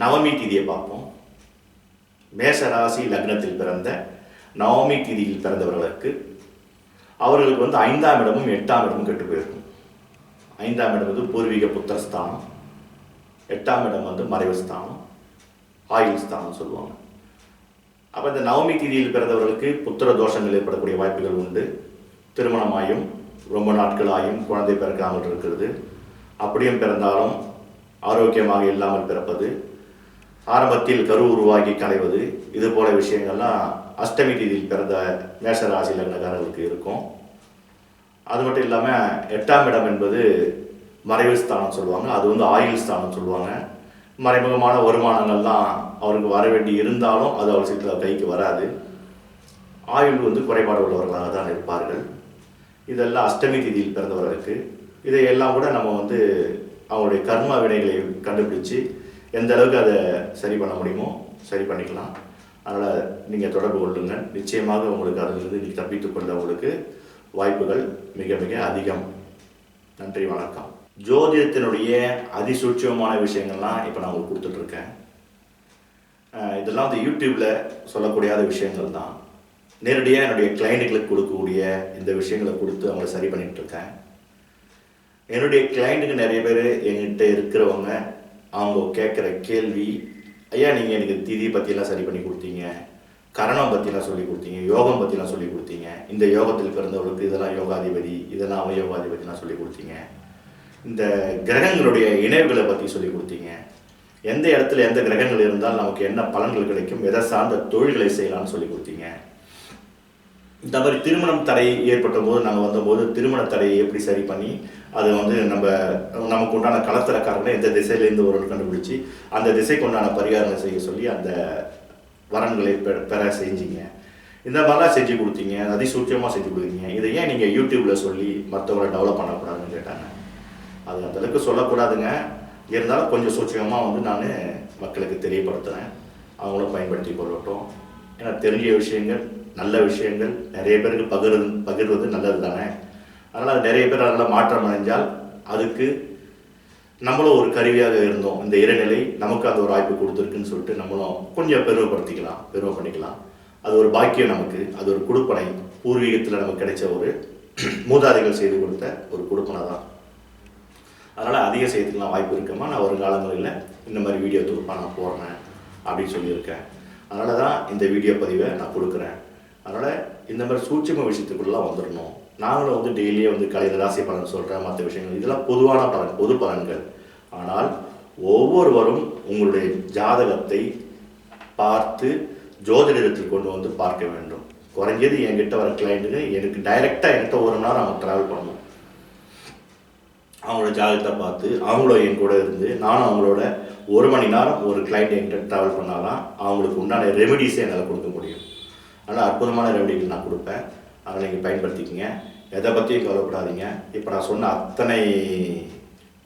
நவமி திதியை பார்ப்போம். மேஷ ராசி லக்னத்தில் பிறந்த நவமி திதியில் பிறந்தவர்களுக்கு அவர்களுக்கு வந்து ஐந்தாம் இடமும் எட்டாம் இடமும் கெட்டு போயிருக்கும். ஐந்தாம் இடம் வந்து பூர்வீக புத்திரஸ்தானம். எட்டாம் இடம் வந்து மறைவு ஸ்தானம் ஆயுள் ஸ்தானம் சொல்லுவாங்க. அப்போ இந்த நவமி திதியில் பிறந்தவர்களுக்கு புத்திர தோஷங்கள் ஏற்படக்கூடிய வாய்ப்புகள் உண்டு. திருமணமாயும் ரொம்ப நாட்கள் ஆயும் குழந்தை பிறக்காமல் இருக்கிறது. அப்படியும் பிறந்தாலும் ஆரோக்கியமாக இல்லாமல் பிறப்பது ஆரம்பத்தில் கரு உருவாகி களைவது இது போல விஷயங்கள்லாம் அஷ்டமி திதியில் பிறந்த மேஷராசி லக்னக்காரர்களுக்கு இருக்கும். அது மட்டும் இல்லாமல் எட்டாம் இடம் என்பது மறைவு ஸ்தானம் சொல்லுவாங்க. அது வந்து ஆயுள் ஸ்தானம் சொல்லுவாங்க. மறைமுகமான வருமானங்கள்லாம் அவருக்கு வர வேண்டி இருந்தாலும் அது அவர் சீக்கிரம் கைக்கு வராது. ஆயுள் வந்து குறைபாடு உள்ளவர்களாக தான் இருப்பார்கள். இதெல்லாம் அஷ்டமி திதியில் பிறந்தவர்களுக்கு. இதையெல்லாம் கூட நம்ம வந்து அவருடைய கர்ம வினைகளை கண்டுபிடிச்சு எந்த அளவுக்கு அதை சரி பண்ண முடியுமோ சரி பண்ணிக்கலாம். அதனால் நீங்கள் தொடர்பு கொள்ளுங்கள் நிச்சயமாக உங்களுக்கு அதிலிருந்து நீங்கள் தப்பித்துக்கொள்ள உங்களுக்கு வாய்ப்புகள் மிக மிக அதிகம். நன்றி வணக்கம். ஜோதிடத்தினுடைய அதிசூட்சமான விஷயங்கள்லாம் இப்போ நான் உங்களுக்கு கொடுத்துட்ருக்கேன். இதெல்லாம் வந்து யூடியூப்பில் சொல்லக்கூடியாத விஷயங்கள் தான். நேரடியாக என்னுடைய கிளைண்ட்டுகளுக்கு கொடுக்கக்கூடிய இந்த விஷயங்களை கொடுத்து அவங்கள சரி பண்ணிகிட்ருக்கேன் இருக்கேன் என்னுடைய கிளைண்ட்டுக்கு நிறைய பேர் என்கிட்ட இருக்கிறவங்க அவங்க கேட்குற கேள்வி ஐயா நீங்கள் எனக்கு திதி பற்றியெல்லாம் சரி பண்ணி கொடுத்தீங்க. கரணம் பற்றிலாம் சொல்லி கொடுத்தீங்க. யோகம் பற்றிலாம் சொல்லி கொடுத்தீங்க. இந்த யோகத்தில் பிறந்தவர்களுக்கு இதெல்லாம் யோகாதிபதி இதெல்லாம் அவயோகாதிபதிலாம் சொல்லி கொடுத்தீங்க. இந்த கிரகங்களுடைய இணைவுகளை பற்றி சொல்லி கொடுத்தீங்க. எந்த இடத்துல எந்த கிரகங்கள் இருந்தால் நமக்கு என்ன பலன்கள் கிடைக்கும் எதை சார்ந்த தொழில்களை செய்யலாம்னு சொல்லி கொடுத்தீங்க. இந்த மாதிரி திருமணம் தடை ஏற்பட்ட போது நாங்கள் வந்தபோது திருமண தடையை எப்படி சரி பண்ணி அது வந்து நம்ம நமக்கு உண்டான கலத்தரக்காரங்களை எந்த திசையிலேருந்து ஒரு கண்டுபிடிச்சி அந்த திசைக்கு உண்டான பரிகாரங்களை செய்ய சொல்லி அந்த வரன்களை பெ- பெற செஞ்சீங்க. இந்த மாதிரிலாம் செஞ்சு கொடுத்தீங்க அதிசூட்சமாக செஞ்சு கொடுத்தீங்க. இதை ஏன் நீங்கள் யூடியூப்பில் சொல்லி மற்றவங்களை டெவலப் பண்ணக்கூடாதுன்னு கேட்டாங்க. அது அந்தளவுக்கு சொல்லக்கூடாதுங்க. இருந்தாலும் கொஞ்சம் சூட்சமாக வந்து நான் மக்களுக்கு தெரியப்படுத்துகிறேன் அவங்களும் பயன்படுத்தி கொள்ளட்டும். ஏன்னா தெரிஞ்ச விஷயங்கள் நல்ல விஷயங்கள் நிறைய பேருக்கு பகிர்வது பகிர்வது நல்லது தானே அதனால் நிறைய பேர் அதில் மாற்றம் அடைஞ்சால் அதுக்கு நம்மளும் ஒரு கருவியாக இருந்தோம். இந்த இறைநிலை நமக்கு அந்த ஒரு வாய்ப்பு கொடுத்துருக்குன்னு சொல்லிட்டு நம்மளும் கொஞ்சம் பெருமைப்படுத்திக்கலாம் பெருமை பண்ணிக்கலாம். அது ஒரு பாக்கியம் நமக்கு அது ஒரு கொடுப்பனை. பூர்வீகத்தில் நமக்கு கிடைச்ச ஒரு மூதாதைகள் செய்து கொடுத்த ஒரு கொடுப்பனை தான். அதனால் அதிக செய்யறதுக்கெலாம் வாய்ப்பு இருக்கமா? நான் ஒரு காலங்களில் இந்த மாதிரி வீடியோ தொகுப்பாக நான் போடுறேன் அப்படின்னு சொல்லியிருக்கேன். அதனால தான் இந்த வீடியோ பதிவை நான் கொடுக்குறேன். அதனால் இந்த மாதிரி சூட்சும விஷயத்துக்குள்ளெலாம் வந்துடணும். நாங்களும் வந்து டெய்லியே வந்து கலையில் ராசி பலன் சொல்கிறேன் மற்ற விஷயங்கள். இதெல்லாம் பொதுவான பலன் பொது பலன்கள். ஆனால் ஒவ்வொருவரும் உங்களுடைய ஜாதகத்தை பார்த்து ஜோதிடத்தில் கொண்டு வந்து பார்க்க வேண்டும். குறைஞ்சது என்கிட்ட வர கிளைண்ட்டுக்கு எனக்கு டைரெக்டாக என்கிட்ட ஒரு நேரம் அவங்க ட்ராவல் பண்ணணும். அவங்களோட ஜாதகத்தை பார்த்து அவங்களும் என் கூட இருந்து நானும் அவங்களோட ஒரு மணி நேரம் ஒரு கிளைண்ட் என்கிட்ட ட்ராவல் பண்ணாதான் அவங்களுக்கு உண்டான ரெமெடிஸை என்னால் கொடுக்க முடியும். ஆனால் அற்புதமான ரெமெடிகள் நான் கொடுப்பேன். அதை நீங்கள் பயன்படுத்திக்கங்க. எதை பற்றியும் கவலைப்படாதீங்க. இப்போ நான் சொன்ன அத்தனை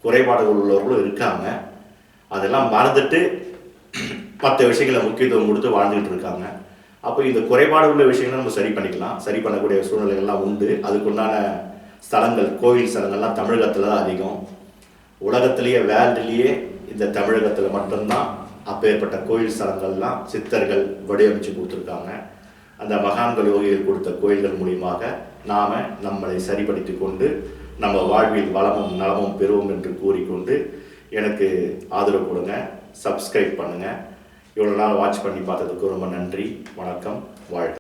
குறைபாடுகள் உள்ளவர்களும் இருக்காங்க. அதெல்லாம் மறந்துட்டு மற்ற விஷயங்களை முக்கியத்துவம் கொடுத்து வாழ்ந்துகிட்டு இருக்காங்க. அப்போ இந்த குறைபாடு உள்ள விஷயங்களை நம்ம சரி பண்ணிக்கலாம். சரி பண்ணக்கூடிய சூழ்நிலைகள்லாம் உண்டு. அதுக்குண்டான ஸ்தலங்கள் கோவில் ஸ்தலங்கள்லாம் தமிழகத்தில் தான் அதிகம். உலகத்திலேயே வேர்ல்டுலேயே இந்த தமிழகத்தில் மட்டும்தான் அப்பேற்பட்ட கோயில் ஸ்தலங்கள்லாம் சித்தர்கள் வடிவமைச்சு கொடுத்துருக்காங்க. அந்த மகான்கள் யோகிகள் கொடுத்த கோயில்கள் மூலியமாக நாம் நம்மளை சரிபடுத்தி கொண்டு நம்ம வாழ்வில் வளமும் நலமும் பெறுவோம் என்று கூறிக்கொண்டு எனக்கு ஆதரவு கொடுங்க சப்ஸ்கிரைப் பண்ணுங்கள் இவ்வளோ நாள் வாட்ச் பண்ணி பார்த்ததுக்கு ரொம்ப நன்றி வணக்கம் வாழ்க.